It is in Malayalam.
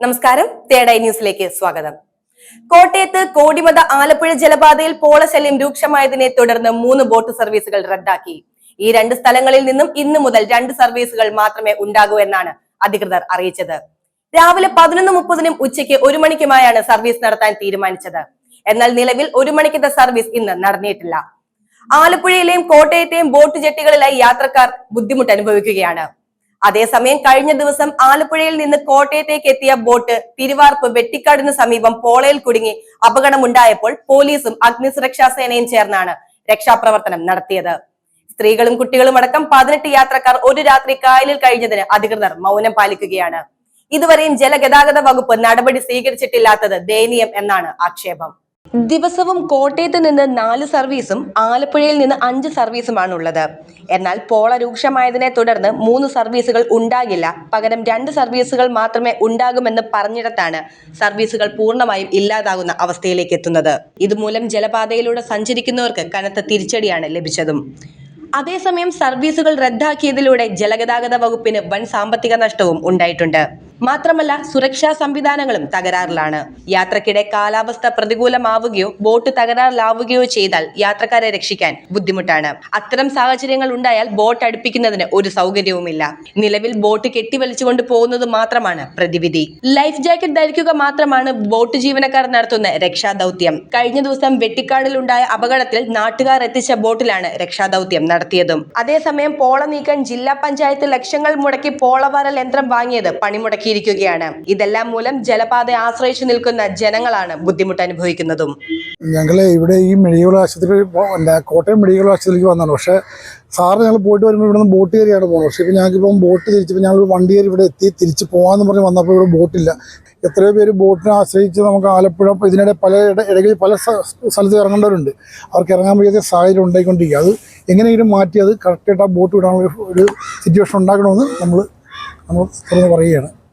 നമസ്കാരം. തേടൈ ന്യൂസിലേക്ക് സ്വാഗതം. കോട്ടയത്ത് കോടിമത ആലപ്പുഴ ജലപാതയിൽ പോളശല്യം രൂക്ഷമായതിനെ തുടർന്ന് മൂന്ന് ബോട്ട് സർവീസുകൾ റദ്ദാക്കി. ഈ രണ്ട് സ്ഥലങ്ങളിൽ നിന്നും ഇന്ന് മുതൽ രണ്ട് സർവീസുകൾ മാത്രമേ ഉണ്ടാകൂ എന്നാണ് അധികൃതർ അറിയിച്ചത്. രാവിലെ പതിനൊന്ന് മുപ്പതിനും ഉച്ചയ്ക്ക് ഒരു മണിക്കുമായാണ് സർവീസ് നടത്താൻ തീരുമാനിച്ചത്. എന്നാൽ നിലവിൽ ഒരു മണിക്കത്തെ സർവീസ് ഇന്ന് നടന്നിട്ടില്ല. ആലപ്പുഴയിലെയും കോട്ടയത്തെയും ബോട്ട് ജെട്ടികളിലായി യാത്രക്കാർ ബുദ്ധിമുട്ട് അനുഭവിക്കുകയാണ് അതേസമയം കഴിഞ്ഞ ദിവസം ആലപ്പുഴയിൽ നിന്ന് കോട്ടയത്തേക്ക് എത്തിയ ബോട്ട് തിരുവാർപ്പ് വെട്ടിക്കാടിന് സമീപം പോളയിൽ കുടുങ്ങി. അപകടമുണ്ടായപ്പോൾ പോലീസും അഗ്നിസുരക്ഷാ സേനയും ചേർന്നാണ് രക്ഷാപ്രവർത്തനം നടത്തിയത്. സ്ത്രീകളും കുട്ടികളും അടക്കം പതിനെട്ട് യാത്രക്കാർ ഒരു രാത്രി കായലിൽ കഴിഞ്ഞതിന് അധികൃതർ മൗനം പാലിക്കുകയാണ്. ഇതുവരെയും ജലഗതാഗത വകുപ്പ് നടപടി സ്വീകരിച്ചിട്ടില്ലാത്തത് ദയനീയം എന്നാണ് ആക്ഷേപം. ദിവസവും കോട്ടയത്ത് നിന്ന് നാല് സർവീസും ആലപ്പുഴയിൽ നിന്ന് അഞ്ച് സർവീസുമാണ് ഉള്ളത് എന്നാൽ പോള രൂക്ഷമായതിനെ തുടർന്ന് മൂന്ന് സർവീസുകൾ ഉണ്ടാകില്ല. പകരം രണ്ട് സർവീസുകൾ മാത്രമേ ഉണ്ടാകുമെന്ന് പറഞ്ഞിടത്താണ് സർവീസുകൾ പൂർണമായും ഇല്ലാതാകുന്ന അവസ്ഥയിലേക്ക് എത്തുന്നത്. ഇതുമൂലം ജലപാതയിലൂടെ സഞ്ചരിക്കുന്നവർക്ക് കനത്ത തിരിച്ചടിയാണ് ലഭിച്ചതും. അതേസമയം സർവീസുകൾ റദ്ദാക്കിയതിലൂടെ ജലഗതാഗത വകുപ്പിന് വൻ സാമ്പത്തിക നഷ്ടവും ഉണ്ടായിട്ടുണ്ട്. മാത്രമല്ല സുരക്ഷാ സംവിധാനങ്ങളും തകരാറിലാണ്. യാത്രക്കിടെ കാലാവസ്ഥ പ്രതികൂലമാവുകയോ ബോട്ട് തകരാറിലാവുകയോ ചെയ്താൽ യാത്രക്കാരെ രക്ഷിക്കാൻ ബുദ്ധിമുട്ടാണ്. അത്തരം സാഹചര്യങ്ങൾ ഉണ്ടായാൽ ബോട്ട് അടുപ്പിക്കുന്നതിന് ഒരു സൗകര്യവുമില്ല. നിലവിൽ ബോട്ട് കെട്ടിവലിച്ചുകൊണ്ട് പോകുന്നത് മാത്രമാണ് പ്രതിവിധി. ലൈഫ് ജാക്കറ്റ് ധരിക്കുക മാത്രമാണ് ബോട്ട് ജീവനക്കാർ നടത്തുന്ന രക്ഷാദൗത്യം. കഴിഞ്ഞ ദിവസം വെട്ടിക്കാടിലുണ്ടായ അപകടത്തിൽ നാട്ടുകാർ എത്തിച്ച ബോട്ടിലാണ് രക്ഷാദൌത്യം നടത്തിയതും. അതേസമയം പോള നീക്കാൻ ജില്ലാ പഞ്ചായത്ത് ലക്ഷങ്ങൾ മുടക്കി പോളവാരൽ യന്ത്രം വാങ്ങിയത് പണിമുടക്കിയിരിക്കുകയാണ് ഇതെല്ലാം മൂലം ജലപാതയെ ആശ്രയിച്ചു നിൽക്കുന്ന ജനങ്ങളാണ് ബുദ്ധിമുട്ട് അനുഭവിക്കുന്നതും. ഞങ്ങൾ ഇവിടെ ഈ മെഡിക്കൽ ആശുപത്രി കോട്ടയം മെഡിക്കൽ ആശുപത്രിക്ക് വന്നാണ് പക്ഷെ സാറ് ഞങ്ങൾ പോയിട്ട് വരുമ്പോൾ ഇവിടെ നിന്ന് ബോട്ട് കയറിയാണ് പോകുന്നത് പക്ഷേ ഇപ്പോൾ ഞങ്ങൾക്ക് ഇപ്പം ബോട്ട് തിരിച്ചപ്പോൾ ഞങ്ങൾ വണ്ടി കയറി ഇവിടെ എത്തി തിരിച്ച് പോകാമെന്ന് പറഞ്ഞ് വന്നപ്പോൾ ഇവിടെ ബോട്ടില്ല. എത്രയോ പേര് ബോട്ടിനെ ആശ്രയിച്ച് നമുക്ക് ആലപ്പുഴ ഇതിനിടെ പല ഇട- ഇടയിൽ പല സ്ഥ- സ്ഥലത്ത് ഇറങ്ങേണ്ടവരുണ്ട്. അവർക്ക് ഇറങ്ങാൻ വയ്യാത്ത സാഹചര്യം ഉണ്ടായിക്കൊണ്ടിരിക്കുക. അത് എങ്ങനെയെങ്കിലും മാറ്റി അത് കറക്റ്റായിട്ട് ആ ബോട്ട് വിടാനുള്ള ഒരു സിറ്റുവേഷൻ ഉണ്ടാക്കണമെന്ന് നമ്മൾ നമ്മൾ തുറന്ന് പറയുകയാണ്.